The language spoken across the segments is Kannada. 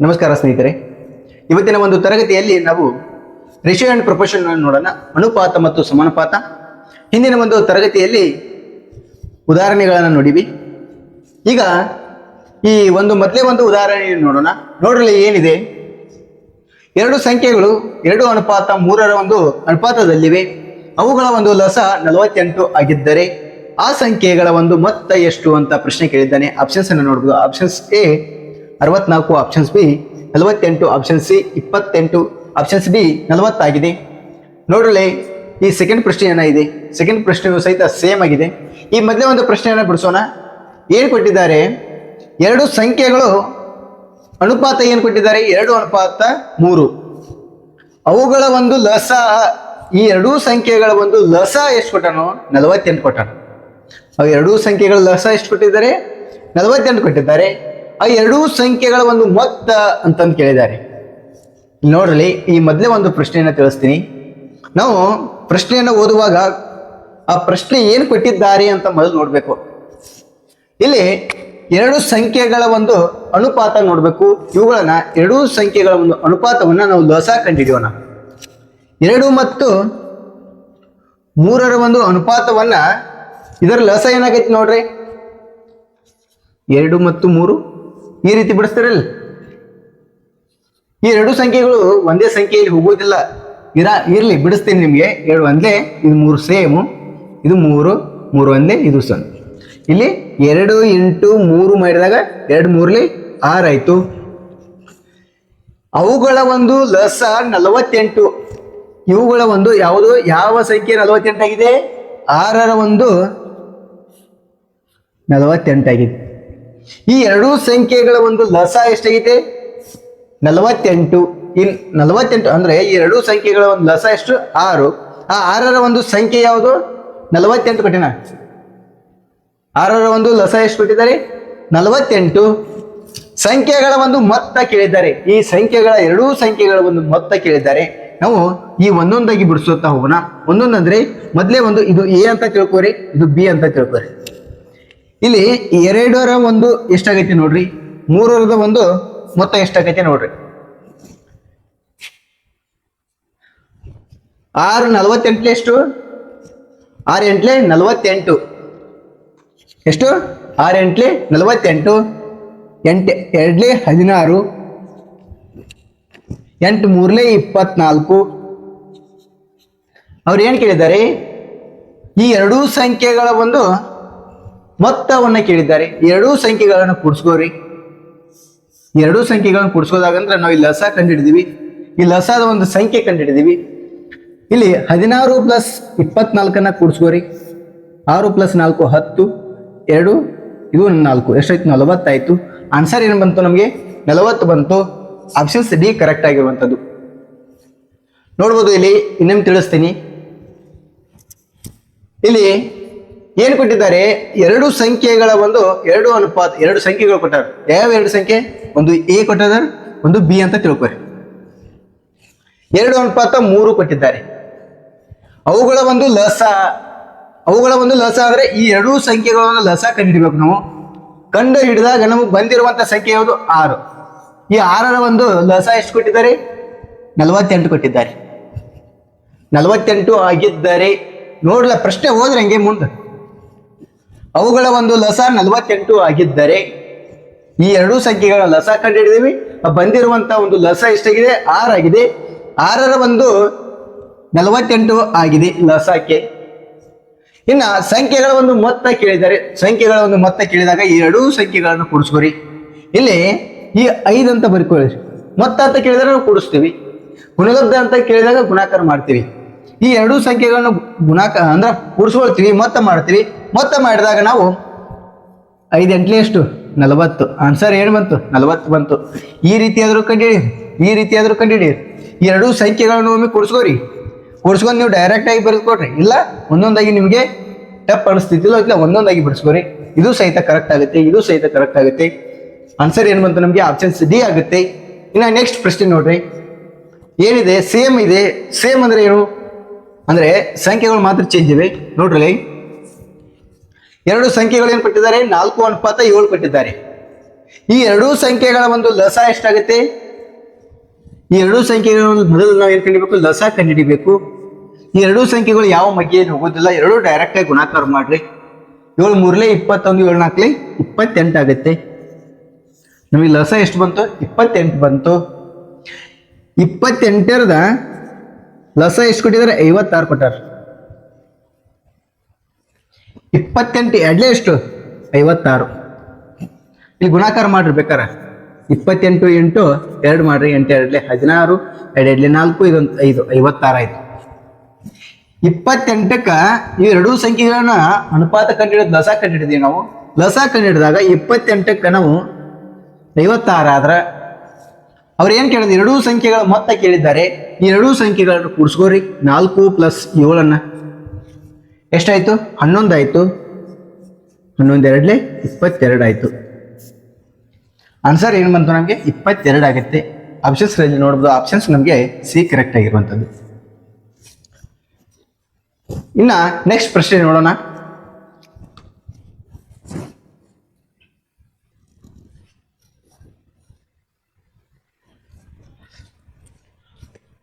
ನಮಸ್ಕಾರ ಸ್ನೇಹಿತರೆ. ಇವತ್ತಿನ ಒಂದು ತರಗತಿಯಲ್ಲಿ ನಾವು ರೇಷಿಯೋ ಆ್ಯಂಡ್ ಪ್ರೊಪೋರ್ಷನ್ ನೋಡೋಣ. ಅನುಪಾತ ಮತ್ತು ಸಮಾನುಪಾತ. ಹಿಂದಿನ ಒಂದು ತರಗತಿಯಲ್ಲಿ ಉದಾಹರಣೆಗಳನ್ನು ನೋಡಿವಿ. ಈಗ ಈ ಒಂದು ಮೊದಲೇ ಒಂದು ಉದಾಹರಣೆಯನ್ನು ನೋಡೋಣ. ನೋಡಲಿ ಏನಿದೆ? ಎರಡು ಸಂಖ್ಯೆಗಳು, ಎರಡು ಅನುಪಾತ, ಮೂರರ ಒಂದು ಅನುಪಾತದಲ್ಲಿವೆ. ಅವುಗಳ ಒಂದು ಲಸ ನಲವತ್ತೆಂಟು ಆಗಿದ್ದರೆ ಆ ಸಂಖ್ಯೆಗಳ ಒಂದು ಮೊತ್ತ ಎಷ್ಟು ಅಂತ ಪ್ರಶ್ನೆ ಕೇಳಿದ್ದಾನೆ. ಆಪ್ಷನ್ಸ್ ಅನ್ನು ನೋಡ್ಬೋದು. ಆಪ್ಷನ್ಸ್ ಎ ಅರವತ್ನಾಲ್ಕು ಆಪ್ಷನ್ಸ್ ಬಿ ನಲವತ್ತೆಂಟು ಆಪ್ಷನ್ ಸಿ ಇಪ್ಪತ್ತೆಂಟು ಆಪ್ಷನ್ಸ್ ಬಿ ನಲವತ್ತಾಗಿದೆ. ನೋಡ್ರಲ್ಲಿ ಈ ಸೆಕೆಂಡ್ ಪ್ರಶ್ನೆ ಏನಾಗಿದೆ ಸೆಕೆಂಡ್ ಪ್ರಶ್ನೆಯೂ ಸಹಿತ ಸೇಮ್ ಆಗಿದೆ. ಈ ಮೊದಲೇ ಒಂದು ಪ್ರಶ್ನೆಯನ್ನು ಬಿಡಿಸೋಣ. ಏನು ಕೊಟ್ಟಿದ್ದಾರೆ? ಎರಡು ಸಂಖ್ಯೆಗಳು ಅನುಪಾತ ಏನು ಕೊಟ್ಟಿದ್ದಾರೆ? ಎರಡು ಅನುಪಾತ ಮೂರು. ಅವುಗಳ ಒಂದು ಲಸ, ಈ ಎರಡೂ ಸಂಖ್ಯೆಗಳ ಒಂದು ಲಸ ಎಷ್ಟು ಕೊಟ್ಟನು? ನಲವತ್ತೆಂಟು ಕೊಟ್ಟನು. ಅವು ಎರಡೂ ಸಂಖ್ಯೆಗಳ ಲಸ ಎಷ್ಟು ಕೊಟ್ಟಿದ್ದಾರೆ? ನಲವತ್ತೆಂಟು ಕೊಟ್ಟಿದ್ದಾರೆ. ಆ ಎರಡೂ ಸಂಖ್ಯೆಗಳ ಒಂದು ಮೊತ್ತ ಅಂತಂದು ಕೇಳಿದ್ದಾರೆ. ನೋಡ್ರಿ ಈ ಮೊದಲೇ ಒಂದು ಪ್ರಶ್ನೆಯನ್ನು ತಿಳಿಸ್ತೀನಿ. ನಾವು ಪ್ರಶ್ನೆಯನ್ನು ಓದುವಾಗ ಆ ಪ್ರಶ್ನೆ ಏನು ಕೊಟ್ಟಿದ್ದಾರೆ ಅಂತ ಮೊದಲು ನೋಡಬೇಕು. ಇಲ್ಲಿ ಎರಡು ಸಂಖ್ಯೆಗಳ ಒಂದು ಅನುಪಾತ ನೋಡಬೇಕು. ಇವುಗಳನ್ನ ಎರಡೂ ಸಂಖ್ಯೆಗಳ ಒಂದು ಅನುಪಾತವನ್ನು ನಾವು ಲಸ ಕಂಡುಹಿಡಿಯೋಣ ಎರಡು ಮತ್ತು ಮೂರರ ಒಂದು ಅನುಪಾತವನ್ನ ಇದರ ಲಸ ಏನಾಗೈತಿ ನೋಡ್ರಿ? ಎರಡು ಮತ್ತು ಮೂರು? ಈ ರೀತಿ ಬಿಡಿಸ್ತಾರಲ್ಲ? ಈ ಎರಡು ಸಂಖ್ಯೆಗಳು ಒಂದೇ ಸಂಖ್ಯೆಯಲ್ಲಿ ಹೋಗೋದಿಲ್ಲ ಇರ, ಇರ್ಲಿ, ಬಿಡಿಸ್ತೀನಿ ನಿಮಗೆ. ಎರಡು ಒಂದೇ, ಇದು ಮೂರು ಸೇಮು. ಇದು ಮೂರು ಮೂರು ಒಂದೇ, ಇದು ಸೊನ್ನೆ. ಇಲ್ಲಿ ಎರಡು ಎಂಟು ಮೂರು ಮಾಡಿದಾಗ ಎರಡು ಮೂರ್ಲಿ ಆರಾಯ್ತು ಅವುಗಳ ಒಂದು ಲಸ ನಲವತ್ತೆಂಟು. ಇವುಗಳ ಒಂದು ಯಾವುದು? ಯಾವ ಸಂಖ್ಯೆ ನಲವತ್ತೆಂಟಾಗಿದೆ? ಆರರ ಒಂದು ನಲವತ್ತೆಂಟಾಗಿದೆ. ಈ ಎರಡೂ ಸಂಖ್ಯೆಗಳ ಒಂದು ಲಸ ಎಷ್ಟಾಗಿದೆ ನಲವತ್ತೆಂಟು. ಇನ್ ನಲವತ್ತೆಂಟು ಅಂದ್ರೆ ಈ ಎರಡೂ ಸಂಖ್ಯೆಗಳ ಒಂದು ಲಸ ಎಷ್ಟು? ಆರು. ಆ ಆರರ ಒಂದು ಸಂಖ್ಯೆ ಯಾವುದು? ನಲವತ್ತೆಂಟು ಕೊಟ್ಟಿನ? ಆರರ ಒಂದು ಲಸ ಎಷ್ಟು ಕೊಟ್ಟಿದ್ದಾರೆ? ನಲವತ್ತೆಂಟು. ಸಂಖ್ಯೆಗಳ ಒಂದು ಮೊತ್ತ ಕೇಳಿದ್ದಾರೆ. ಈ ಸಂಖ್ಯೆಗಳ ಎರಡೂ ಸಂಖ್ಯೆಗಳ ಒಂದು ಮೊತ್ತ ಕೇಳಿದ್ದಾರೆ. ನಾವು ಈ ಒಂದೊಂದಾಗಿ ಬಿಡಿಸುತ್ತಾ ಹೋಗೋಣ. ಒಂದೊಂದಂದ್ರೆ ಮೊದಲೇ ಒಂದು ಇದು ಎ ಅಂತ ತಿಳ್ಕೊರಿ, ಇದು ಬಿ ಅಂತ ತಿಳ್ಕೊರಿ. ಇಲ್ಲಿ ಎರಡರ ಒಂದು ಎಷ್ಟಾಗೈತಿ ನೋಡ್ರಿ? ಮೂರರದ ಒಂದು ಮೊತ್ತ ಎಷ್ಟಾಗೈತಿ ನೋಡ್ರಿ? ಆರು ನಲವತ್ತೆಂಟ್ಲೆ ಎಷ್ಟು? ಆರು ಎಂಟ್ಲೆ ನಲವತ್ತೆಂಟು. ಎಷ್ಟು? ಆರು ಎಂಟ್ಲೆ ನಲವತ್ತೆಂಟು. ಎಂಟು, ಎರಡ್ಲೆ ಹದಿನಾರು. ಎಂಟು ಮೂರ್ಲೆ ಇಪ್ಪತ್ನಾಲ್ಕು. ಅವ್ರು ಏನು ಕೇಳಿದ್ದಾರೆ? ಈ ಎರಡೂ ಸಂಖ್ಯೆಗಳ ಒಂದು ಮೊತ್ತವನ್ನು ಕೇಳಿದ್ದಾರೆ. ಎರಡೂ ಸಂಖ್ಯೆಗಳನ್ನು ಕೂಡಿಸ್ಕೋರಿ ಎರಡೂ ಸಂಖ್ಯೆಗಳನ್ನು ಕೂಡಿಸ್ಕೋದಾಗಂದ್ರೆ ನಾವು ಇಲ್ಲಿ ಲಸ ಕಂಡಿಡಿದೀವಿ. ಈ ಲಸಾದ ಒಂದು ಸಂಖ್ಯೆ ಕಂಡಿಡಿದೀವಿ. ಇಲ್ಲಿ ಹದಿನಾರು ಪ್ಲಸ್ ಇಪ್ಪತ್ನಾಲ್ಕನ್ನ ಕೂಡಿಸ್ಕೋರಿ ಆರು ಪ್ಲಸ್ ನಾಲ್ಕು ಹತ್ತು, ಎರಡು, ಇದು ನಾಲ್ಕು. ಎಷ್ಟಾಯ್ತು? ನಲವತ್ತಾಯ್ತು. ಆನ್ಸರ್ ಏನು ಬಂತು ನಮಗೆ? ನಲವತ್ತು ಬಂತು. ಆಪ್ಷನ್ಸ್ ಡಿ ಕರೆಕ್ಟ್ ಆಗಿರುವಂಥದ್ದು. ನೋಡ್ಬೋದು ಇಲ್ಲಿ ಇನ್ನೊಮ್ಮೆ ತಿಳಿಸ್ತೀನಿ. ಇಲ್ಲಿ ಏನು ಕೊಟ್ಟಿದ್ದಾರೆ? ಎರಡು ಸಂಖ್ಯೆಗಳ ಒಂದು ಎರಡು ಅನುಪಾತ, ಎರಡು ಸಂಖ್ಯೆಗಳು ಕೊಟ್ಟಾರ. ಯಾವ ಎರಡು ಸಂಖ್ಯೆ? ಒಂದು ಎ ಕೊಟ್ಟಿದ್ದಾರೆ ಒಂದು ಬಿ ಅಂತ ತಿಳ್ಕೊರಿ. ಎರಡು ಅನುಪಾತ ಮೂರು ಕೊಟ್ಟಿದ್ದಾರೆ. ಅವುಗಳ ಒಂದು ಲಸ, ಅವುಗಳ ಒಂದು ಲಸ ಅಂದ್ರೆ ಈ ಎರಡೂ ಒಂದು ಲಸ ಕಂಡುಹಿಡಿಬೇಕು ನಾವು. ಕಂಡು ಹಿಡಿದಾಗ ನಮಗೆ ಬಂದಿರುವಂತ ಸಂಖ್ಯೆ ಯಾವುದು? ಆರು. ಈ ಆರರ ಒಂದು ಲಸ ಎಷ್ಟು ಕೊಟ್ಟಿದ್ದಾರೆ? ನಲವತ್ತೆಂಟು ಕೊಟ್ಟಿದ್ದಾರೆ. ನಲವತ್ತೆಂಟು ಆಗಿದ್ದಾರೆ, ನೋಡ್ಲ ಪ್ರಶ್ನೆ ಹೋದ್ರೆ ಹಂಗೆ ಮುಂದೆ. ಅವುಗಳ ಒಂದು ಲಸ ನಲವತ್ತೆಂಟು ಆಗಿದ್ದರೆ ಈ ಎರಡೂ ಸಂಖ್ಯೆಗಳ ಲಸ ಕಂಡುಹಿಡಿದೀವಿ. ಬಂದಿರುವಂತ ಒಂದು ಲಸ ಎಷ್ಟಾಗಿದೆ? ಆರಾಗಿದೆ ಆರರ ಒಂದು ನಲವತ್ತೆಂಟು ಆಗಿದೆ ಲಸಕ್ಕೆ. ಇನ್ನ ಸಂಖ್ಯೆಗಳ ಒಂದು ಮೊತ್ತ ಕೇಳಿದರೆ, ಸಂಖ್ಯೆಗಳ ಒಂದು ಮೊತ್ತ ಕೇಳಿದಾಗ ಈ ಎರಡೂ ಸಂಖ್ಯೆಗಳನ್ನು ಕೂಡಿಸ್ಕೊರಿ ಇಲ್ಲಿ ಈ ಐದು ಅಂತ ಬರ್ಕೊಳ್ಳಿ. ಮೊತ್ತ ಅಂತ ಕೇಳಿದ್ರೆ ನಾವು ಕೂಡಿಸ್ತೀವಿ. ಗುಣಲಬ್ಧ ಅಂತ ಕೇಳಿದಾಗ ಗುಣಾಕಾರ ಮಾಡ್ತೀವಿ. ಈ ಎರಡೂ ಸಂಖ್ಯೆಗಳನ್ನು ಗುಣಾಕ ಅಂದ್ರೆ ಕೂಡಿಸ್ಕೊಳ್ತೀವಿ ಮೊತ್ತ ಮಾಡ್ತೀವಿ. ಮೊತ್ತ ಮಾಡಿದಾಗ ನಾವು ಐದು ಎಂಟ್ಲಿ ಎಷ್ಟು ನಲವತ್ತು. ಆನ್ಸರ್ ಏನು ಬಂತು? ನಲವತ್ತು ಬಂತು. ಈ ರೀತಿಯಾದರೂ ಕಂಡಿಡಿ ಈ ರೀತಿಯಾದರೂ ಕಂಡಿಡಿ ಎರಡೂ ಸಂಖ್ಯೆಗಳನ್ನು ಒಮ್ಮೆ ಕೂಡಿಸ್ಕೋರಿ ಕೂಡಿಸ್ಕೊಂಡು ನೀವು ಡೈರೆಕ್ಟ್ ಆಗಿ ಬರೆದುಕೊಡ್ರಿ ಇಲ್ಲ, ಒಂದೊಂದಾಗಿ ನಿಮಗೆ ಟಪ್ ಅನಿಸ್ತಿದ್ದಿಲ್ಲ ಇಲ್ಲ ಒಂದೊಂದಾಗಿ ಬಿಡಿಸ್ಕೋರಿ ಇದು ಸಹಿತ ಕರೆಕ್ಟ್ ಆಗುತ್ತೆ, ಇದು ಸಹಿತ ಕರೆಕ್ಟ್ ಆಗುತ್ತೆ. ಆನ್ಸರ್ ಏನು ಬಂತು ನಮಗೆ? ಆಪ್ಷನ್ಸ್ ಡಿ ಆಗುತ್ತೆ. ಇನ್ನು ನೆಕ್ಸ್ಟ್ ಪ್ರಶ್ನೆ ನೋಡ್ರಿ. ಏನಿದೆ? ಸೇಮ್ ಇದೆ. ಸೇಮ್ ಅಂದರೆ ಏನು? ಅಂದ್ರೆ ಸಂಖ್ಯೆಗಳು ಮಾತ್ರ ಚೇಂಜ್ ಇವೆ. ನೋಡ್ರಿ ಎರಡು ಸಂಖ್ಯೆಗಳು ಏನು ಕೊಟ್ಟಿದ್ದಾರೆ? ನಾಲ್ಕು ಅನುಪಾತ ಏಳು ಕೊಟ್ಟಿದ್ದಾರೆ. ಈ ಎರಡೂ ಸಂಖ್ಯೆಗಳ ಒಂದು ಲಸ ಎಷ್ಟಾಗುತ್ತೆ? ಈ ಎರಡೂ ಸಂಖ್ಯೆಗಳ ಮೊದಲು ನಾವು ಏನು ಕಂಡಿಬೇಕು? ಲಸ ಕಂಡುಹಿಡಿಬೇಕು. ಈ ಎರಡೂ ಸಂಖ್ಯೆಗಳು ಯಾವ ಮಗ್ಗೆ ಹೋಗೋದಿಲ್ಲ. ಎರಡೂ ಡೈರೆಕ್ಟ್ ಆಗಿ ಗುಣಾಕಾರ ಮಾಡ್ರಿ. ಏಳು ಮೂರಲೇ ಇಪ್ಪತ್ತೊಂದು, ಏಳು ನಾಲ್ಕಲೇ ಇಪ್ಪತ್ತೆಂಟು ಆಗುತ್ತೆ. ನಮಗೆ ಲಸ ಎಷ್ಟು ಬಂತು? ಇಪ್ಪತ್ತೆಂಟು ಬಂತು. ಇಪ್ಪತ್ತೆಂಟರದ ಲಸ ಎಷ್ಟು ಕೊಟ್ಟಿದ್ದಾರೆ? ಐವತ್ತಾರು ಕೊಟ್ಟಾರ. ಇಪ್ಪತ್ತೆಂಟು ಎಡ್ಲೆ ಎಷ್ಟು? ಐವತ್ತಾರು. ಇಲ್ಲಿ ಗುಣಾಕಾರ ಮಾಡ್ರಿ ಬೇಕಾರ. ಇಪ್ಪತ್ತೆಂಟು ಎಂಟು, ಎರಡು ಮಾಡ್ರಿ, ಎಂಟು ಎರಡ್ಲೆ ಹದಿನಾರು, ಎರಡು ಎರಡಲೆ ನಾಲ್ಕು, ಇದೊಂದು ಐದು, ಐವತ್ತಾರು ಆಯ್ತು. ಇಪ್ಪತ್ತೆಂಟಕ್ಕ ಈ ಎರಡೂ ಸಂಖ್ಯೆಗಳನ್ನ ಅನುಪಾತ ಕಂಡಿಡಿದ, ಲಸ ಕಂಡಿಡಿದೀವಿ ನಾವು. ಲಸ ಕಂಡಿಡಿದಾಗ ಇಪ್ಪತ್ತೆಂಟಕ್ಕೆ ನಾವು ಐವತ್ತಾರು ಆದ್ರ ಅವ್ರು ಏನು ಕೇಳಿದ್ರು? ಎರಡೂ ಸಂಖ್ಯೆಗಳ ಮೊತ್ತ ಕೇಳಿದ್ದಾರೆ. ಈ ಎರಡೂ ಸಂಖ್ಯೆಗಳನ್ನು ಕೂಡಿಸ್ಕೋರಿ. ನಾಲ್ಕು ಪ್ಲಸ್ ಏಳನ್ನ. ಎಷ್ಟಾಯಿತು? ಹನ್ನೊಂದು ಆಯ್ತು ಹನ್ನೊಂದು ಎರಡ್ಲೆ ಇಪ್ಪತ್ತೆರಡು ಆಯ್ತು ಆನ್ಸರ್ ಏನು ಬಂತು ನಮಗೆ? ಇಪ್ಪತ್ತೆರಡು ಆಗುತ್ತೆ. ಆಪ್ಷನ್ಸ್ ಅಲ್ಲಿ ನೋಡ್ಬೋದು. ಆಪ್ಷನ್ಸ್ ನಮಗೆ ಸಿ ಕರೆಕ್ಟ್ ಆಗಿರುವಂಥದ್ದು. ಇನ್ನ ನೆಕ್ಸ್ಟ್ ಪ್ರಶ್ನೆ ನೋಡೋಣ.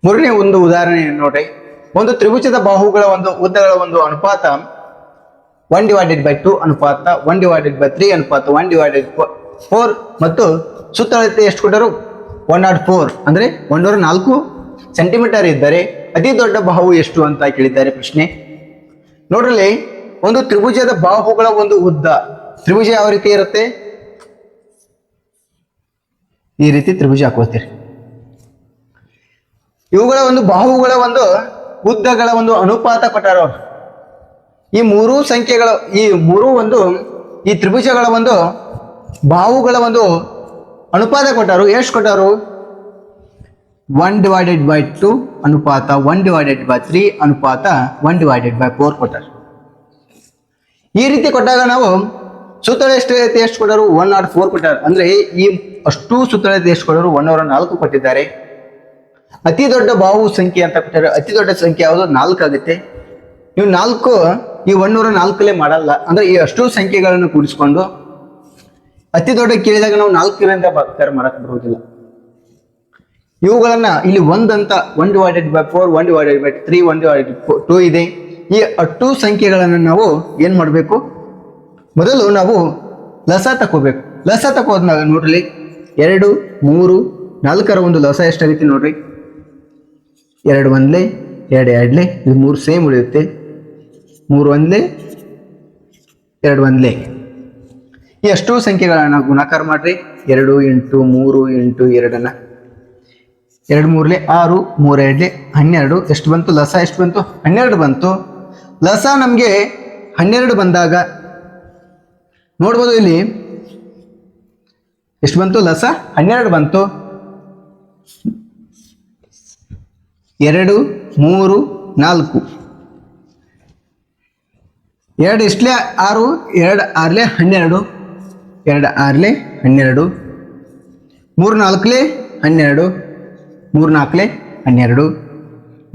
ಮೂರನೇ ಒಂದು ಉದಾಹರಣೆ ನೋಡ್ರಿ ಒಂದು ತ್ರಿಭುಜದ ಬಾಹುಗಳ ಒಂದು ಉದ್ದಗಳ ಒಂದು ಅನುಪಾತ ಒನ್ ಡಿವೈಡೆಡ್ ಬೈ ಟು ಅನುಪಾತ ಒನ್ ಡಿವೈಡೆಡ್ ಬೈ ತ್ರೀ ಅನುಪಾತ ಒನ್ ಡಿವೈಡೆಡ್ ಫೋರ್ ಮತ್ತು ಸುತ್ತಳತೆ ಎಷ್ಟು ಕೊಟ್ಟರು? ಒನ್ ನಾಟ್ ಫೋರ್ ಅಂದ್ರೆ ಒಂದೂರ ನಾಲ್ಕು ಸೆಂಟಿಮೀಟರ್ ಇದ್ದರೆ ಅತಿ ದೊಡ್ಡ ಬಾಹು ಎಷ್ಟು ಅಂತ ಕೇಳಿದ್ದಾರೆ ಪ್ರಶ್ನೆ. ನೋಡ್ರಲ್ಲಿ ಒಂದು ತ್ರಿಭುಜದ ಬಾಹುಗಳ ಒಂದು ಉದ್ದ, ತ್ರಿಭುಜ ಯಾವ ರೀತಿ ಇರುತ್ತೆ? ಈ ರೀತಿ ತ್ರಿಭುಜ ಹಾಕೋತೀರಿ. ಇವುಗಳ ಒಂದು ಬಾಹುಗಳ ಒಂದು ಉದ್ದಗಳ ಒಂದು ಅನುಪಾತ ಕೊಟ್ಟಾರ ಅವರು. ಈ ಮೂರೂ ಸಂಖ್ಯೆಗಳು, ಈ ಮೂರೂ ಒಂದು, ಈ ತ್ರಿಭುಜಗಳ ಒಂದು ಬಾಹುಗಳ ಒಂದು ಅನುಪಾತ ಕೊಟ್ಟರು. ಎಷ್ಟು ಕೊಟ್ಟರು? ಒನ್ ಡಿವೈಡೆಡ್ ಬೈ ಟು ಅನುಪಾತ, ಒನ್ ಡಿವೈಡೆಡ್ ಬೈ ತ್ರೀ ಅನುಪಾತ, ಒನ್ ಡಿವೈಡೆಡ್ ಬೈ ಫೋರ್ ಕೊಟ್ಟಾರ. ಈ ರೀತಿ ಕೊಟ್ಟಾಗ ನಾವು ಸುತ್ತಳತೆ ಎಷ್ಟು ಎಷ್ಟು ಕೊಟ್ಟರು? ಒನ್ ಆರ್ ಫೋರ್ ಕೊಟ್ಟಾರ. ಅಂದ್ರೆ ಈ ಅಷ್ಟು ಸುತ್ತಳತೆ ಎಷ್ಟು ಕೊಟ್ಟರು? ಒನ್ ನೂರ ನಾಲ್ಕು ಕೊಟ್ಟಿದ್ದಾರೆ. ಅತಿ ದೊಡ್ಡ ಬಾವು ಸಂಖ್ಯೆ ಅಂತ ಕೊಟ್ಟಾರೆ ಅತಿ ದೊಡ್ಡ ಸಂಖ್ಯೆ ಯಾವುದು? ನಾಲ್ಕು ಆಗುತ್ತೆ. ನೀವು ನಾಲ್ಕು, ಈ ಒನ್ನೂರ ನಾಲ್ಕಲ್ಲೇ ಮಾಡಲ್ಲ. ಅಂದ್ರೆ ಈ ಅಷ್ಟು ಸಂಖ್ಯೆಗಳನ್ನು ಕೂಡಿಸ್ಕೊಂಡು ಅತಿ ದೊಡ್ಡ ಕೇಳಿದಾಗ ನಾವು ನಾಲ್ಕರಿಂದ ಭಾಗಾಕಾರ ಮಾಡಕ್ ಬರುವುದಿಲ್ಲ. ಇವುಗಳನ್ನ ಇಲ್ಲಿ ಒಂದಂತ one divided by four one divided by three one divided two ಇದೆ. ಈ ಅಷ್ಟು ಸಂಖ್ಯೆಗಳನ್ನು ನಾವು ಏನು ಮಾಡಬೇಕು? ಮೊದಲು ನಾವು ಲಸ ತಕೋಬೇಕು ಲಸ ತಕೋದ್ನಾಗ ನೋಡ್ರಿ, ಎರಡು, ಮೂರು, ನಾಲ್ಕರ ಒಂದು ಲಸ ಎಷ್ಟಾಗೈತಿ ನೋಡ್ರಿ? ಎರಡು ಒಂದ್ಲೆ, ಎರಡು ಎರಡ್ಲೆ, ಇದು ಮೂರು ಸೇಮ್ ಉಳಿಯುತ್ತೆ. ಮೂರು ಒಂದ್ಲೆ, ಎರಡು ಒಂದ್ಲೆ. ಎಷ್ಟೋ ಸಂಖ್ಯೆಗಳನ್ನು ಗುಣಾಕಾರ ಮಾಡ್ರಿ. ಎರಡು ಎಂಟು, ಮೂರು ಎಂಟು, ಎರಡನ್ನ. ಎರಡು ಮೂರ್ಲೆ, ಆರು, ಮೂರು ಎರಡ್ಲೆ, ಹನ್ನೆರಡು. ಎಷ್ಟು ಬಂತು? ಲಸ ಎಷ್ಟು ಬಂತು? ಹನ್ನೆರಡು ಬಂತು. ಲಸ ನಮಗೆ ಹನ್ನೆರಡು ಬಂದಾಗ, ನೋಡ್ಬೋದು ಇಲ್ಲಿ. ಎಷ್ಟು ಬಂತು? ಲಸ ಹನ್ನೆರಡು ಬಂತು. ಎರಡು, ಮೂರು, ನಾಲ್ಕು. ಎರಡು ಇಷ್ಟಲೇ ಆರು, ಎರಡು ಆರ್ಲೆ ಹನ್ನೆರಡು. ಎರಡು ಆರ್ಲೆ ಹನ್ನೆರಡು. ಮೂರು ನಾಲ್ಕಲೆ ಹನ್ನೆರಡು. ಮೂರು ನಾಲ್ಕಲೆ ಹನ್ನೆರಡು.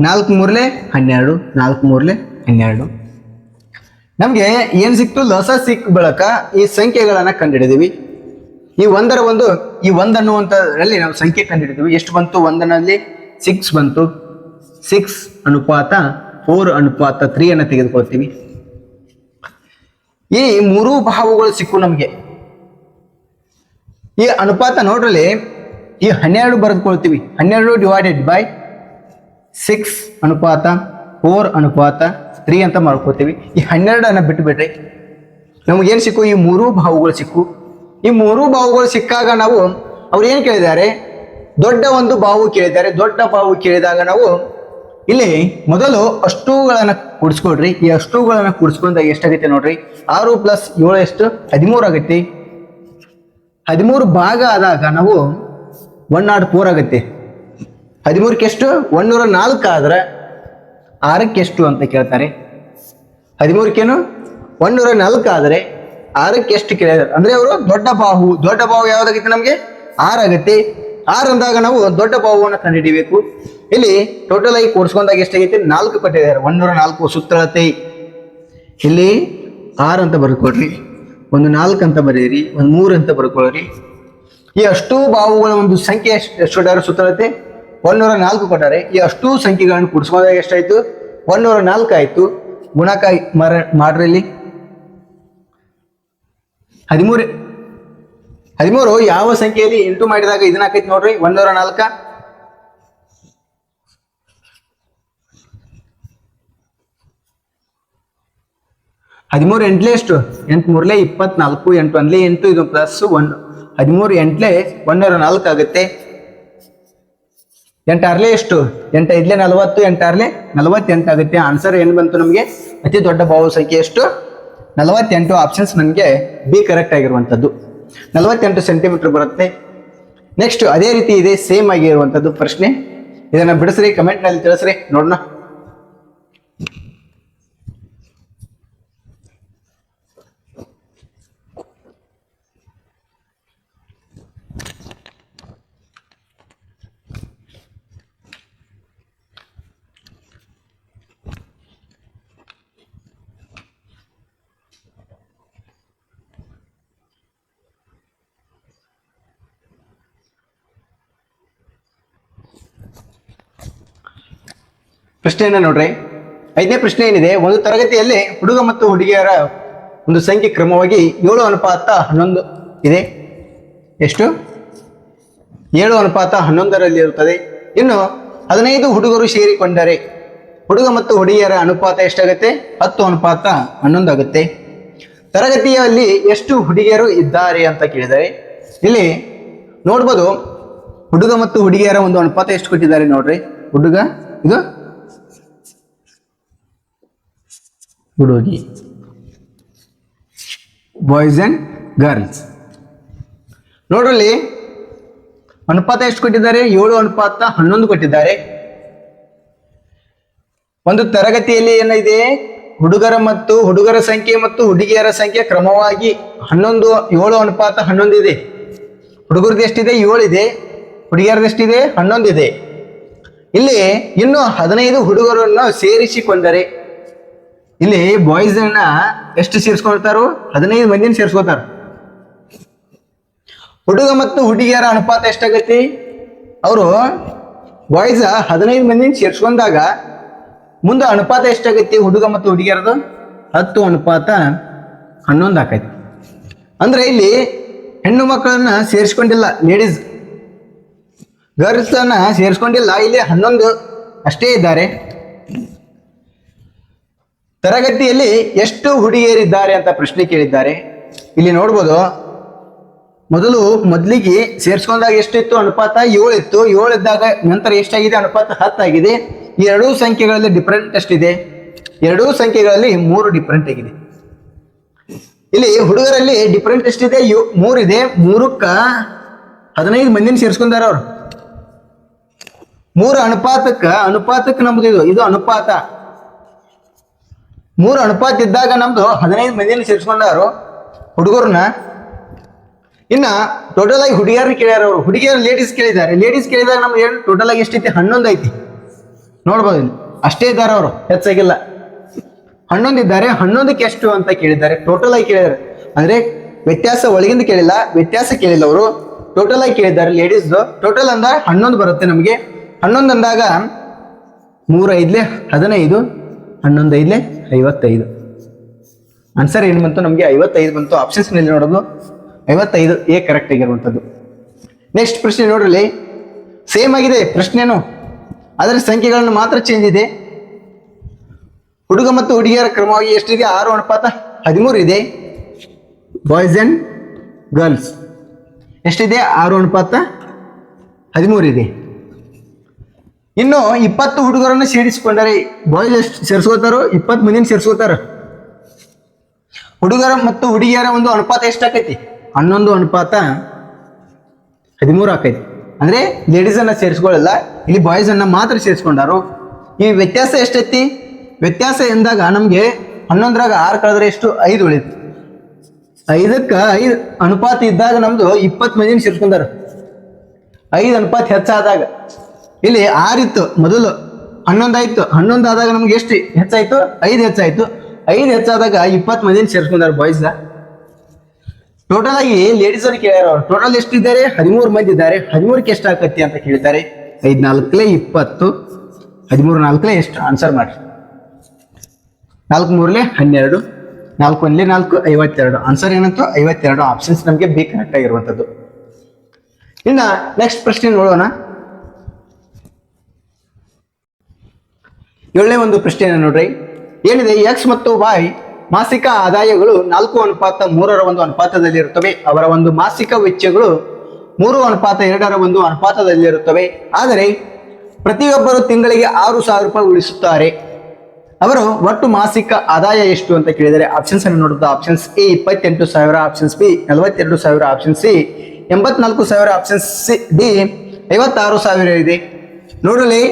ನಾಲ್ಕು ಮೂರಲೆ ಹನ್ನೆರಡು. ನಾಲ್ಕು ಮೂರಲೆ ಹನ್ನೆರಡು. ನಮಗೆ ಏನು ಸಿಕ್ತು? ಲಸ ಸಿಕ್ ಬಳಕ ಈ ಸಂಖ್ಯೆಗಳನ್ನು ಕಂಡುಹಿಡಿದೀವಿ ಈ ಒಂದರ ಒಂದು, ಈ ಒಂದನ್ನುವಂಥದ್ರಲ್ಲಿ ನಾವು ಸಂಖ್ಯೆ ಕಂಡುಹಿಡಿದೀವಿ ಎಷ್ಟು ಬಂತು? ಒಂದನಲ್ಲಿ ಸಿಕ್ಸ್ ಬಂತು. ಸಿಕ್ಸ್ ಅನುಪಾತ ಫೋರ್ ಅನುಪಾತ ತ್ರೀ ಅನ್ನು ತೆಗೆದುಕೊಳ್ತೀವಿ. ಈ ಮೂರು ಭಾವಗಳು ಸಿಕ್ಕು ನಮಗೆ. ಈ ಅನುಪಾತ ನೋಡ್ರಲ್ಲಿ ಈ ಹನ್ನೆರಡು ಬರೆದುಕೊಳ್ತೀವಿ. ಹನ್ನೆರಡು ಡಿವೈಡೆಡ್ ಬೈ ಸಿಕ್ಸ್ ಅನುಪಾತ ಫೋರ್ ಅನುಪಾತ ತ್ರೀ ಅಂತ ಮಾಡ್ಕೋತೀವಿ ಈ ಹನ್ನೆರಡನ್ನು ಬಿಟ್ಟು ಬಿಡ್ರಿ ನಮಗೇನು ಸಿಕ್ಕು? ಈ ಮೂರು ಭಾವಗಳು ಸಿಕ್ಕು. ಈ ಮೂರು ಬಾವುಗಳು ಸಿಕ್ಕಾಗ ನಾವು ಅವ್ರು ಏನು ಕೇಳಿದ್ದಾರೆ? ದೊಡ್ಡ ಒಂದು ಬಾವು ಕೇಳಿದ್ದಾರೆ. ದೊಡ್ಡ ಬಾವು ಕೇಳಿದಾಗ ನಾವು ಇಲ್ಲಿ ಮೊದಲು ಅಷ್ಟುಗಳನ್ನ ಕೂಡಿಸ್ಕೊಡ್ರಿ ಈ ಅಷ್ಟುಗಳನ್ನ ಕೂಡಿಸ್ಕೊಂಡಾಗ ಎಷ್ಟಾಗೈತೆ ನೋಡ್ರಿ? ಆರು ಪ್ಲಸ್ ಏಳು ಎಷ್ಟು? ಹದಿಮೂರು ಆಗೈತಿ. ಹದಿಮೂರು ಭಾಗ ಆದಾಗ ನಾವು ಒನ್ ನಾಟ್ ಫೋರ್ ಆಗುತ್ತೆ ಹದಿಮೂರಕ್ಕೆ ಎಷ್ಟು? ಒನ್ನೂರ ನಾಲ್ಕು ಆದ್ರೆ ಆರಕ್ಕೆ ಎಷ್ಟು ಅಂತ ಕೇಳ್ತಾರೆ. ಹದಿಮೂರಕ್ಕೇನು ಒನ್ನೂರ ನಾಲ್ಕು ಆದರೆ ಆರಕ್ಕೆ ಎಷ್ಟು ಕೇಳಿದಾರೆ ಅಂದ್ರೆ ಅವರು ದೊಡ್ಡ ಬಾಹು. ದೊಡ್ಡ ಬಾಹು ಯಾವುದಾಗೈತೆ ನಮಗೆ? ಆರ್ ಆಗತ್ತೆ ಆರ್ ಅಂದಾಗ ನಾವು ದೊಡ್ಡ ಬಾಹುವನ್ನು ಕಂಡುಹಿಡಿಬೇಕು. ಇಲ್ಲಿ ಟೋಟಲ್ ಆಗಿ ಕೂಡಿಸ್ಕೊಂಡಾಗ ಎಷ್ಟಾಗೈತೆ? ನಾಲ್ಕು ಕೊಟ್ಟಿದ್ದಾರೆ ಒಂದೂರ ನಾಲ್ಕು ಸುತ್ತಳತೆ ಇಲ್ಲಿ ಆರು ಅಂತ ಬರ್ಕೊಡ್ರಿ ಒಂದು ನಾಲ್ಕು ಅಂತ ಬರೀರಿ ಒಂದು ಮೂರು ಅಂತ ಬರ್ಕೊಳ್ರಿ. ಈ ಅಷ್ಟೂ ಬಾವುಗಳ ಒಂದು ಸಂಖ್ಯೆ ಎಷ್ಟು ಕೊಟ್ಟಾರೆ ಸೂತ್ರತೆ ಒಂದೂರ ನಾಲ್ಕು ಕೊಟ್ಟಾರೆ. ಈ ಅಷ್ಟೂ ಸಂಖ್ಯೆಗಳನ್ನು ಕೂಡಿಸ್ಕೊಂಡಾಗ ಎಷ್ಟಾಯ್ತು? ಒಂದೂರ ನಾಲ್ಕು ಆಯ್ತು. ಗುಣಕ ಮರ ಮಾಡ್ರಿ ಇಲ್ಲಿ. ಹದಿಮೂರು ಹದಿಮೂರು ಯಾವ ಸಂಖ್ಯೆಯಲ್ಲಿ ಎಂಟು ಮಾಡಿದಾಗ ಇದನ್ನ ಹಾಕೈತಿ ನೋಡ್ರಿ. ಒಂದೂರ ನಾಲ್ಕ. ಹದಿಮೂರು ಎಂಟ್ಲೆ ಎಷ್ಟು? ಎಂಟು ಮೂರ್ಲೆ ಇಪ್ಪತ್ನಾಲ್ಕು, ಎಂಟು ಒಂದ್ಲೆ ಎಂಟು, ಇದು ಪ್ಲಸ್ ಒನ್ ಹದಿಮೂರು ಎಂಟ್ಲೆ ಒಂದೂರ ನಾಲ್ಕು ಆಗುತ್ತೆ. ಎಂಟಾರ್ಲೆ ಎಷ್ಟು? ಎಂಟ ಐದ್ಲೆ ನಲವತ್ತು ಎಂಟಾರ್ಲೆ ನಲವತ್ತೆಂಟು ಆಗುತ್ತೆ. ಆನ್ಸರ್ ಏನು ಬಂತು ನಮಗೆ? ಅತಿ ದೊಡ್ಡ ಸಂಖ್ಯೆ ಎಷ್ಟು? ನಲವತ್ತೆಂಟು ಆಪ್ಷನ್ಸ್ ನನಗೆ ಬಿ ಕರೆಕ್ಟ್ ಆಗಿರುವಂಥದ್ದು. ನಲವತ್ತೆಂಟು ಸೆಂಟಿಮೀಟರ್ ಬರುತ್ತೆ. ನೆಕ್ಸ್ಟ್ ಅದೇ ರೀತಿ ಇದೆ ಸೇಮ್ ಆಗಿರುವಂಥದ್ದು ಪ್ರಶ್ನೆ. ಇದನ್ನ ಬಿಡಿಸ್ರಿ ಕಮೆಂಟ್ನಲ್ಲಿ ತಿಳಿಸ್ರಿ. ನೋಡೋಣ ಪ್ರಶ್ನೆಯನ್ನ ನೋಡ್ರಿ. ಐದನೇ ಪ್ರಶ್ನೆ ಏನಿದೆ? ಒಂದು ತರಗತಿಯಲ್ಲಿ ಹುಡುಗ ಮತ್ತು ಹುಡುಗಿಯರ ಒಂದು ಸಂಖ್ಯೆ ಕ್ರಮವಾಗಿ ಏಳು ಅನುಪಾತ ಹನ್ನೊಂದು ಇದೆ. ಎಷ್ಟು? ಏಳು ಅನುಪಾತ ಹನ್ನೊಂದರಲ್ಲಿ ಇರುತ್ತದೆ. ಇನ್ನು ಹದಿನೈದು ಹುಡುಗರು ಸೇರಿಕೊಂಡರೆ ಹುಡುಗ ಮತ್ತು ಹುಡುಗಿಯರ ಅನುಪಾತ ಎಷ್ಟಾಗುತ್ತೆ? ಹತ್ತು ಅನುಪಾತ ಹನ್ನೊಂದು ಆಗುತ್ತೆ ತರಗತಿಯಲ್ಲಿ ಎಷ್ಟು ಹುಡುಗಿಯರು ಇದ್ದಾರೆ ಅಂತ ಕೇಳಿದರೆ, ಇಲ್ಲಿ ನೋಡ್ಬೋದು ಹುಡುಗ ಮತ್ತು ಹುಡುಗಿಯರ ಒಂದು ಅನುಪಾತ ಎಷ್ಟು ಕೊಟ್ಟಿದ್ದಾರೆ ನೋಡ್ರಿ. ಹುಡುಗ, ಇದು ಹುಡುಗಿ. ಬಾಯ್ಸ್ ಅಂಡ್ ಗರ್ಲ್ಸ್ ನೋಡ್ರಲ್ಲಿ ಅನುಪಾತ ಎಷ್ಟು ಕೊಟ್ಟಿದ್ದಾರೆ? ಏಳು ಅನುಪಾತ ಹನ್ನೊಂದು ಕೊಟ್ಟಿದ್ದಾರೆ. ಒಂದು ತರಗತಿಯಲ್ಲಿ ಏನಿದೆ? ಹುಡುಗರ ಮತ್ತು ಹುಡುಗರ ಸಂಖ್ಯೆ ಮತ್ತು ಹುಡುಗಿಯರ ಸಂಖ್ಯೆ ಕ್ರಮವಾಗಿ ಹನ್ನೊಂದು, ಏಳು ಅನುಪಾತ ಹನ್ನೊಂದು ಇದೆ. ಹುಡುಗರದ್ದು ಎಷ್ಟಿದೆ? ಏಳು ಇದೆ. ಹುಡುಗಿಯರದ್ದು ಎಷ್ಟಿದೆ? ಹನ್ನೊಂದು ಇದೆ. ಇಲ್ಲಿ ಇನ್ನು ಹದಿನೈದು ಹುಡುಗರನ್ನು ಸೇರಿಸಿಕೊಂಡರೆ ಇಲ್ಲಿ ಬಾಯ್ಸ್ ಅನ್ನ ಎಷ್ಟು ಸೇರಿಸ್ಕೊಳ್ತಾರೋ ಹದಿನೈದು ಮಂದಿನ ಸೇರಿಸ್ಕೊತಾರ ಹುಡುಗ ಮತ್ತು ಹುಡುಗಿಯರ ಅನುಪಾತ ಎಷ್ಟಾಗತಿ ಅವರು ಬಾಯ್ಸ್ ಹದಿನೈದು ಮಂದಿನ ಸೇರಿಸ್ಕೊಂಡಾಗ ಮುಂದೆ ಅನುಪಾತ ಎಷ್ಟಾಗೈತಿ ಹುಡುಗ ಮತ್ತು ಹುಡುಗಿಯರದು? ಹತ್ತು ಅನುಪಾತ ಹನ್ನೊಂದು ಆಕೈತಿ. ಅಂದ್ರೆ ಇಲ್ಲಿ ಹೆಣ್ಣು ಮಕ್ಕಳನ್ನ ಸೇರಿಸ್ಕೊಂಡಿಲ್ಲ ಲೇಡೀಸ್ ಗರ್ಲ್ಸ್ ಅನ್ನ ಸೇರಿಸ್ಕೊಂಡಿಲ್ಲ, ಇಲ್ಲಿ ಹನ್ನೊಂದು ಅಷ್ಟೇ ಇದ್ದಾರೆ. ತರಗತಿಯಲ್ಲಿ ಎಷ್ಟು ಹುಡುಗಿಯರಿದ್ದಾರೆ ಅಂತ ಪ್ರಶ್ನೆ ಕೇಳಿದ್ದಾರೆ. ಇಲ್ಲಿ ನೋಡ್ಬೋದು, ಮೊದಲು ಮೊದಲಿಗೆ ಸೇರಿಸ್ಕೊಂಡಾಗ ಎಷ್ಟಿತ್ತು? ಅನುಪಾತ ಏಳು ಇತ್ತು ಏಳು ಇದ್ದಾಗ ನಂತರ ಎಷ್ಟಾಗಿದೆ? ಅನುಪಾತ ಹತ್ತಾಗಿದೆ. ಎರಡೂ ಸಂಖ್ಯೆಗಳಲ್ಲಿ ಡಿಫರೆಂಟ್ ಎಷ್ಟಿದೆ? ಎರಡೂ ಸಂಖ್ಯೆಗಳಲ್ಲಿ ಮೂರು ಡಿಫರೆಂಟ್ ಆಗಿದೆ. ಇಲ್ಲಿ ಹುಡುಗರಲ್ಲಿ ಡಿಫರೆಂಟ್ ಎಷ್ಟಿದೆ? ಮೂರಿದೆ. ಮೂರಕ್ಕ ಹದಿನೈದು ಮಂದಿನ ಸೇರಿಸ್ಕೊಂಡಾರ ಅವ್ರು. ಮೂರು ಅನುಪಾತಕ್ಕ, ಅನುಪಾತಕ್ಕೆ ನಮ್ದು ಇದು. ಇದು ಅನುಪಾತ. ಮೂರು ಅನುಪಾತ ಇದ್ದಾಗ ನಮ್ದು ಹದಿನೈದು ಮಂದಿನ ಸೇರಿಸ್ಕೊಂಡವರು ಹುಡುಗರನ್ನ. ಇನ್ನ ಟೋಟಲ್ ಆಗಿ ಹುಡುಗಿಯರನ್ನ ಕೇಳ್ಯಾರ ಅವರು. ಹುಡುಗಿಯರ ಲೇಡೀಸ್ ಕೇಳಿದ್ದಾರೆ. ಲೇಡೀಸ್ ಕೇಳಿದಾಗ ನಮ್ದು ಏನು ಟೋಟಲ್ ಆಗಿ ಎಷ್ಟೈತಿ ಹನ್ನೊಂದು ಐತಿ. ನೋಡ್ಬೋದು ಅಷ್ಟೇ ಇದ್ದಾರೆ ಅವರು. ಹೆಚ್ಚಾಗಿಲ್ಲ. ಹನ್ನೊಂದು ಇದ್ದಾರೆ ಹನ್ನೊಂದಕ್ಕೆ ಎಷ್ಟು ಅಂತ ಕೇಳಿದ್ದಾರೆ. ಟೋಟಲ್ ಆಗಿ ಕೇಳಿದ್ದಾರೆ. ಅಂದ್ರೆ ವ್ಯತ್ಯಾಸ ಒಳಗಿಂದ ಕೇಳಿಲ್ಲ. ವ್ಯತ್ಯಾಸ ಕೇಳಿಲ್ಲ ಅವರು. ಟೋಟಲ್ ಆಗಿ ಕೇಳಿದ್ದಾರೆ ಲೇಡೀಸ್ದು ಟೋಟಲ್ ಅಂದಾಗ ಹನ್ನೊಂದು ಬರುತ್ತೆ ನಮಗೆ. ಹನ್ನೊಂದು ಅಂದಾಗ ಮೂರು ಐದ್ಲೆ ಹದಿನೈದು. ಹನ್ನೊಂದು ಐದ್ಲೆ ಐವತ್ತೈದು. ಆನ್ಸರ್ ಏನು ಬಂತು? ನಮಗೆ ಐವತ್ತೈದು ಬಂತು. ಆಪ್ಷನ್ಸ್ನಲ್ಲಿ ನೋಡೋದು. ಐವತ್ತೈದು ಎ ಕರೆಕ್ಟ್ ಆಗಿರುವಂಥದ್ದು. ನೆಕ್ಸ್ಟ್ ಪ್ರಶ್ನೆ ನೋಡ್ರಲ್ಲಿ. ಸೇಮ್ ಆಗಿದೆ ಪ್ರಶ್ನೆನು. ಅದರ ಸಂಖ್ಯೆಗಳನ್ನು ಮಾತ್ರ ಚೇಂಜ್ ಇದೆ. ಹುಡುಗ ಮತ್ತು ಹುಡುಗಿಯರ ಕ್ರಮವಾಗಿ ಎಷ್ಟಿದೆ? ಆರು ಅನುಪಾತ ಹದಿಮೂರು ಇದೆ. ಬಾಯ್ಸ್ ಅಂಡ್ ಗರ್ಲ್ಸ್ ಎಷ್ಟಿದೆ? ಆರು ಅನುಪಾತ ಹದಿಮೂರು ಇದೆ. ಇನ್ನು ಇಪ್ಪತ್ತು ಹುಡುಗರನ್ನ ಸೇರಿಸಿಕೊಂಡರೆ ಬಾಯ್ಸ್ ಎಷ್ಟು ಸೇರಿಸ್ಕೋತಾರೋ? ಇಪ್ಪತ್ತು ಮಂದಿನ ಸೇರಿಸ್ಕೋತಾರ. ಹುಡುಗರ ಮತ್ತು ಹುಡುಗಿಯರ ಒಂದು ಅನುಪಾತ ಎಷ್ಟಾಕೈತಿ? ಹನ್ನೊಂದು ಅನುಪಾತ ಹದಿಮೂರು ಆಕೈತಿ. ಅಂದ್ರೆ ಲೇಡೀಸ್ ಅನ್ನ ಸೇರಿಸ್ಕೊಳ್ಳಲ್ಲ ಇಲ್ಲಿ ಬಾಯ್ಸ್ ಅನ್ನ ಮಾತ್ರ ಸೇರಿಸ್ಕೊಂಡಾರು? ಈ ವ್ಯತ್ಯಾಸ ಎಷ್ಟೈತಿ? ವ್ಯತ್ಯಾಸ ಎಂದಾಗ ನಮ್ಗೆ ಹನ್ನೊಂದರಾಗ ಆರು ಕಳೆದ್ರೆ ಎಷ್ಟು? ಐದು ಉಳಿತು ಐದಕ್ಕ ಐದು ಅನುಪಾತ ಇದ್ದಾಗ ನಮ್ದು ಇಪ್ಪತ್ತು ಮಂದಿನ ಸೇರಿಸ್ಕೊಂಡಾರ. ಐದು ಅನುಪಾತ ಹೆಚ್ಚಾದಾಗ. ಇಲ್ಲಿ ಆರಿತ್ತು, ಮೊದಲು ಹನ್ನೊಂದಾಯ್ತು. ಹನ್ನೊಂದು ಆದಾಗ ನಮ್ಗೆ ಎಷ್ಟು ಹೆಚ್ಚಾಯ್ತು? ಐದು ಹೆಚ್ಚಾಯ್ತು. ಐದು ಹೆಚ್ಚಾದಾಗ ಇಪ್ಪತ್ತು ಮಂದಿನ ಸೇರಿಸ್ಕೊಂಡಾರ ಬಾಯ್ಸ್ ಟೋಟಲ್ ಆಗಿ ಲೇಡೀಸ್ ಅವ್ರು ಕೇಳ್ಯಾರ ಟೋಟಲ್ ಎಷ್ಟಿದ್ದಾರೆ? ಹದಿಮೂರು ಮಂದಿ ಇದ್ದಾರೆ. ಹದಿಮೂರಕ್ಕೆ ಎಷ್ಟು ಆಕತಿ ಅಂತ ಕೇಳ್ತಾರೆ. ಐದ್ ನಾಲ್ಕಲೇ ಇಪ್ಪತ್ತು ಹದಿಮೂರು ನಾಲ್ಕಲೆ ಎಷ್ಟು? ಆನ್ಸರ್ ಮಾಡ್ರಿ. ನಾಲ್ಕು ಮೂರಲೇ ಹನ್ನೆರಡು ನಾಲ್ಕು ಒಂದ್ಲೇ ನಾಲ್ಕು, ಐವತ್ತೆರಡು. ಆನ್ಸರ್ ಏನಂತ ಐವತ್ತೆರಡು ಆಪ್ಷನ್ಸ್ ನಮಗೆ ಬಿ ಕರೆಕ್ಟ್ ಆಗಿರುವಂಥದ್ದು ಇನ್ನ ನೆಕ್ಸ್ಟ್ ಪ್ರಶ್ನೆ ನೋಡೋಣ. ಏಳನೇ ಒಂದು ಪ್ರಶ್ನೆಯನ್ನು ನೋಡ್ರಿ. ಏನಿದೆ ಎಕ್ಸ್ ಮತ್ತು ವೈ ಮಾಸಿಕ ಆದಾಯಗಳು ನಾಲ್ಕು ಅನುಪಾತ, ಮೂರರ ಒಂದು ಅನುಪಾತದಲ್ಲಿ ಇರುತ್ತವೆ ಅವರ ಒಂದು ಮಾಸಿಕ ವೆಚ್ಚಗಳು ಮೂರು ಅನುಪಾತ, ಎರಡರ ಒಂದು ಅನುಪಾತದಲ್ಲಿ ಇರುತ್ತವೆ ಆದರೆ ಪ್ರತಿಯೊಬ್ಬರು ತಿಂಗಳಿಗೆ ಆರು ಸಾವಿರ ರೂಪಾಯಿ ಉಳಿಸುತ್ತಾರೆ. ಅವರು ಒಟ್ಟು ಮಾಸಿಕ ಆದಾಯ ಎಷ್ಟು ಅಂತ ಕೇಳಿದರೆ ಆಪ್ಷನ್ಸ್ ಅನ್ನು ನೋಡುತ್ತ ಆಪ್ಷನ್ಸ್ ಎ ಇಪ್ಪತ್ತೆಂಟು ಸಾವಿರ ಆಪ್ಷನ್ಸ್ ಬಿ ನಲವತ್ತೆರಡು ಸಾವಿರ ಆಪ್ಷನ್ ಸಿ ಎಂಬತ್ನಾಲ್ಕು ಸಾವಿರ ಆಪ್ಷನ್ಸ್ ಸಿ ಡಿ ಐವತ್ತಾರು ಸಾವಿರ ಇದೆ. ನೋಡಲಿ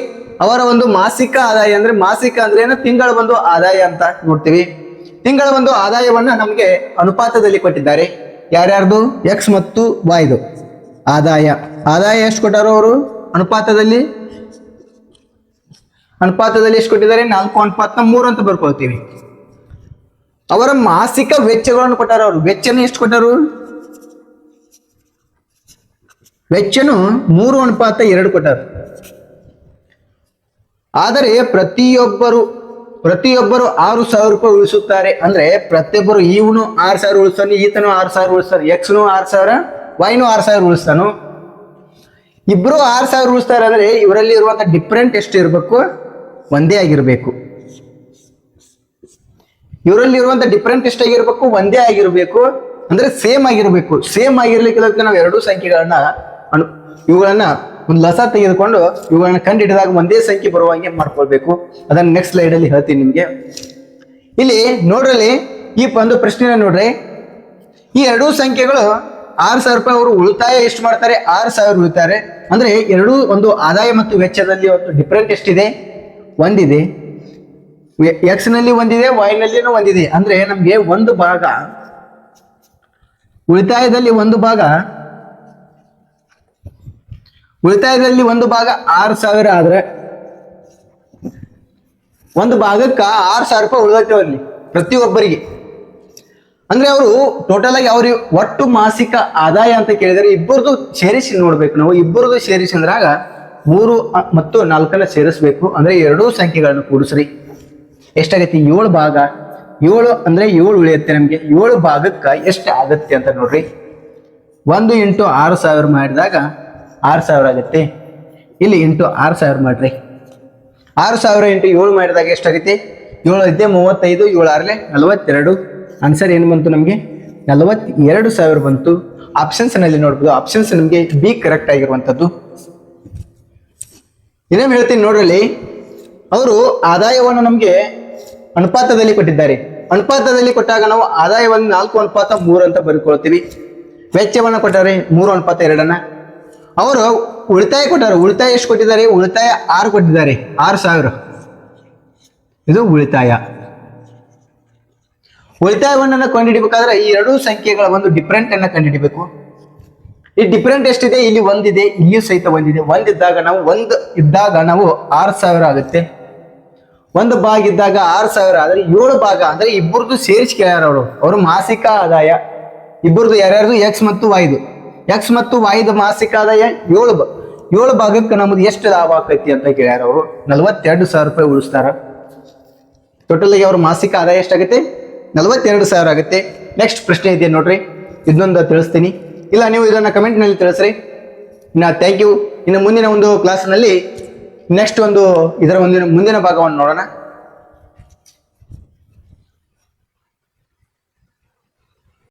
ಅವರ ಒಂದು ಮಾಸಿಕ ಆದಾಯ ಅಂದ್ರೆ ಮಾಸಿಕ ಅಂದ್ರೆ ಏನು? ತಿಂಗಳ ಒಂದು ಆದಾಯ ಅಂತ ನೋಡ್ತೀವಿ. ತಿಂಗಳ ಒಂದು ಆದಾಯವನ್ನ ನಮಗೆ ಅನುಪಾತದಲ್ಲಿ ಕೊಟ್ಟಿದ್ದಾರೆ. ಯಾರ್ಯಾರ್ದು? ಎಕ್ಸ್ ಮತ್ತು ವಾಯ್ದು ಆದಾಯ. ಆದಾಯ ಎಷ್ಟು ಕೊಟ್ಟಾರೋ ಅವರು? ಅನುಪಾತದಲ್ಲಿ? ಅನುಪಾತದಲ್ಲಿ ಎಷ್ಟು ಕೊಟ್ಟಿದ್ದಾರೆ? ನಾಲ್ಕು ಅನುಪಾತ ಮೂರು ಅಂತ ಬರ್ಕೊಳ್ತೀವಿ. ಅವರ ಮಾಸಿಕ ವೆಚ್ಚಗಳನ್ನು ಕೊಟ್ಟಾರ ಅವರು. ವೆಚ್ಚನ ಎಷ್ಟು ಕೊಟ್ಟರು? ವೆಚ್ಚನು ಮೂರು ಅನುಪಾತ ಎರಡು ಕೊಟ್ಟಾರ. ಆದರೆ ಪ್ರತಿಯೊಬ್ಬರು ಪ್ರತಿಯೊಬ್ಬರು ಆರು ಸಾವಿರ ರೂಪಾಯಿ ಉಳಿಸುತ್ತಾರೆ. ಅಂದ್ರೆ ಪ್ರತಿಯೊಬ್ಬರು ಇವನು ಆರು ಸಾವಿರ ಉಳಿಸ್ತಾನೆ, ಈತನು ಆರು ಸಾವಿರ ಉಳಿಸ್ತಾನೆ, ಎಕ್ಸ್ನು ಆರು ಸಾವಿರ, ವೈನು ಆರು ಸಾವಿರ ಉಳಿಸ್ತಾನು. ಇಬ್ರು ಆರು ಸಾವಿರ ಉಳಿಸ್ತಾರೆ ಅಂದ್ರೆ ಇವರಲ್ಲಿ ಇರುವಂತ ಡಿಫ್ರೆಂಟ್ ಎಷ್ಟು ಇರಬೇಕು? ಒಂದೇ ಆಗಿರಬೇಕು. ಇವರಲ್ಲಿ ಇರುವಂತ ಡಿಫ್ರೆಂಟ್ ಎಷ್ಟಾಗಿರ್ಬೇಕು ಒಂದೇ ಆಗಿರಬೇಕು. ಅಂದ್ರೆ ಸೇಮ್ ಆಗಿರಬೇಕು. ಸೇಮ್ ಆಗಿರ್ಲಿಕ್ಕೆ ನಾವು ಎರಡೂ ಸಂಖ್ಯೆಗಳನ್ನ ಇವುಗಳನ್ನ ಒಂದು ಲಸ ತೆಗೆದುಕೊಂಡು ಇವುಗಳನ್ನ ಕಂಡು ಹಿಡಿದಾಗ ಒಂದೇ ಸಂಖ್ಯೆ ಬರುವ ಬರುವಂಗೆ ಮಾಡ್ಕೊಳ್ಬೇಕು. ಅದನ್ನ ನೆಕ್ಸ್ಟ್ ಸ್ಲೈಡ್ ಅಲ್ಲಿ ಹೇಳ್ತೀನಿ ನಿಮ್ಗೆ. ಇಲ್ಲಿ ನೋಡ್ರಲ್ಲಿ ಈ ಒಂದು ಪ್ರಶ್ನೆನ ನೋಡ್ರಿ. ಈ ಎರಡೂ ಸಂಖ್ಯೆಗಳು ಆರು ಸಾವಿರ ರೂಪಾಯಿ ಅವರು ಉಳಿತಾಯ ಎಷ್ಟು ಮಾಡ್ತಾರೆ? ಆರು ಸಾವಿರ ಉಳಿತಾರೆ. ಅಂದ್ರೆ ಎರಡೂ ಒಂದು ಆದಾಯ ಮತ್ತು ವೆಚ್ಚದಲ್ಲಿ ಒಂದು ಡಿಫ್ರೆಂಟ್ ಎಷ್ಟಿದೆ? ಒಂದಿದೆ. ಎಕ್ಸ್ನಲ್ಲಿ ಒಂದಿದೆ ವೈ ನಲ್ಲಿನೂ ಒಂದಿದೆ. ಅಂದ್ರೆ ನಮ್ಗೆ ಒಂದು ಭಾಗ ಉಳಿತಾಯದಲ್ಲಿ ಒಂದು ಭಾಗ ಉಳಿತಾಯದಲ್ಲಿ ಒಂದು ಭಾಗ ಆರು ಸಾವಿರ ಆದ್ರೆ ಒಂದು ಭಾಗಕ್ಕ ಆರು ಸಾವಿರ ರೂಪಾಯಿ ಉಳಿದೈತೆ ಪ್ರತಿಯೊಬ್ಬರಿಗೆ. ಅಂದ್ರೆ ಅವರು ಟೋಟಲ್ ಆಗಿ ಅವ್ರಿಗೆ ಒಟ್ಟು ಮಾಸಿಕ ಆದಾಯ ಅಂತ ಕೇಳಿದರೆ ಇಬ್ಬರದು ಸೇರಿಸಿ ನೋಡ್ಬೇಕು ನಾವು. ಇಬ್ಬರದು ಸೇರಿಸಿ ಅಂದ್ರಾಗ ಮೂರು ಮತ್ತು ನಾಲ್ಕನ್ನ ಸೇರಿಸ್ಬೇಕು. ಅಂದ್ರೆ ಎರಡೂ ಸಂಖ್ಯೆಗಳನ್ನು ಕೂಡಿಸ್ರಿ. ಎಷ್ಟಾಗೈತಿ? ಏಳು ಭಾಗ. ಏಳು ಅಂದ್ರೆ ಏಳು ಉಳಿಯುತ್ತೆ ನಮ್ಗೆ. ಏಳು ಭಾಗಕ್ಕೆ ಎಷ್ಟು ಆಗತ್ತೆ ಅಂತ ನೋಡ್ರಿ. ಒಂದು ಇಂಟು ಆರು ಸಾವಿರ ಮಾಡಿದಾಗ ಆರು ಸಾವಿರ ಆಗುತ್ತೆ. ಇಲ್ಲಿ ಇಂಟು ಆರು ಸಾವಿರ ಮಾಡ್ರಿ. ಆರು ಸಾವಿರ ಇಂಟು ಏಳು ಮಾಡಿದಾಗ ಎಷ್ಟಾಗೈತಿ ಏಳು ಐತೆ, ಮೂವತ್ತೈದು, ಏಳು ಆರ್ಲೆ ನಲವತ್ತೆರಡು. ಆನ್ಸರ್ ಏನು ಬಂತು ನಮಗೆ? ನಲವತ್ತೆರಡು ಸಾವಿರ ಬಂತು. ಆಪ್ಷನ್ಸ್ನಲ್ಲಿ ನೋಡ್ಬೋದು. ಆಪ್ಷನ್ಸ್ ನಮಗೆ ಬಿ ಕರೆಕ್ಟ್ ಆಗಿರುವಂಥದ್ದು. ಇನ್ನೇನು ಹೇಳ್ತೀನಿ ನೋಡ್ರಲ್ಲಿ, ಅವರು ಆದಾಯವನ್ನು ನಮಗೆ ಅನುಪಾತದಲ್ಲಿ ಕೊಟ್ಟಿದ್ದಾರೆ. ಅನುಪಾತದಲ್ಲಿ ಕೊಟ್ಟಾಗ ನಾವು ಆದಾಯವನ್ನು ನಾಲ್ಕು ಅನುಪಾತ ಮೂರು ಅಂತ ಬರ್ಕೊಳ್ತೀವಿ ವೆಚ್ಚವನ್ನು ಕೊಟ್ಟರೆ ಮೂರು ಅನುಪಾತ ಎರಡನ್ನ. ಅವರು ಉಳಿತಾಯ ಕೊಟ್ಟಾರ ಉಳಿತಾಯ ಎಷ್ಟು ಕೊಟ್ಟಿದ್ದಾರೆ? ಉಳಿತಾಯ ಆರು ಕೊಟ್ಟಿದ್ದಾರೆ. ಆರು ಸಾವಿರ. ಇದು ಉಳಿತಾಯ. ಉಳಿತಾಯವನ್ನು ಕಂಡುಹಿಡಬೇಕಾದ್ರೆ ಈ ಎರಡೂ ಸಂಖ್ಯೆಗಳ ಒಂದು ಡಿಫ್ರೆಂಟ್ ಅನ್ನ ಕಂಡುಹಿಡಬೇಕು. ಈ ಡಿಫ್ರೆಂಟ್ ಎಷ್ಟಿದೆ? ಇಲ್ಲಿ ಒಂದಿದೆ, ಇಲ್ಲಿಯೂ ಸಹಿತ ಒಂದಿದೆ. ಒಂದಿದ್ದಾಗ ನಾವು ಒಂದು ಇದ್ದಾಗ ನಾವು ಆರು ಸಾವಿರ ಆಗುತ್ತೆ. ಒಂದು ಭಾಗ ಇದ್ದಾಗ ಆರು ಸಾವಿರ, ಆದ್ರೆ ಏಳು ಭಾಗ ಅಂದ್ರೆ ಇಬ್ಬರದು ಸೇರಿಸಿ ಕೇಳ್ಯಾರ ಅವರು. ಅವರು ಮಾಸಿಕ ಆದಾಯ. ಇಬ್ಬರದು ಯಾರ್ಯಾರ್ದು? ಎಕ್ಸ್ ಮತ್ತು ವಾಯ್ದು ಎಕ್ಸ್ ಮತ್ತು ವಾಯ್ದ ಮಾಸಿಕ ಆದಾಯ ಏಳು ಏಳು ಭಾಗಕ್ಕೆ ನಮ್ದು ಎಷ್ಟು ಲಾಭ ಆಕೈತಿ ಅಂತ ಕೇಳ್ಯಾರ ಅವರು. ನಲವತ್ತೆರಡು ಸಾವಿರ ರೂಪಾಯಿ ಉಳಿಸ್ತಾರ. ಟೋಟಲ್ ಅವ್ರ ಮಾಸಿಕ ಆದಾಯ ಎಷ್ಟಾಗುತ್ತೆ? ನಲವತ್ತೆರಡು ಸಾವಿರ ಆಗುತ್ತೆ. ನೆಕ್ಸ್ಟ್ ಪ್ರಶ್ನೆ ಇದೆ ನೋಡ್ರಿ. ಇದನ್ನೊಂದು ತಿಳಿಸ್ತೀನಿ. ಇಲ್ಲ, ನೀವು ಇದನ್ನ ಕಮೆಂಟ್ನಲ್ಲಿ ತಿಳಿಸ್ರಿ. ಇನ್ನ ಥ್ಯಾಂಕ್ ಯು ಇನ್ನು ಮುಂದಿನ ಒಂದು ಕ್ಲಾಸ್ನಲ್ಲಿ ನೆಕ್ಸ್ಟ್ ಒಂದು ಇದರ ಮುಂದಿನ ಮುಂದಿನ ಭಾಗವನ್ನು ನೋಡೋಣ.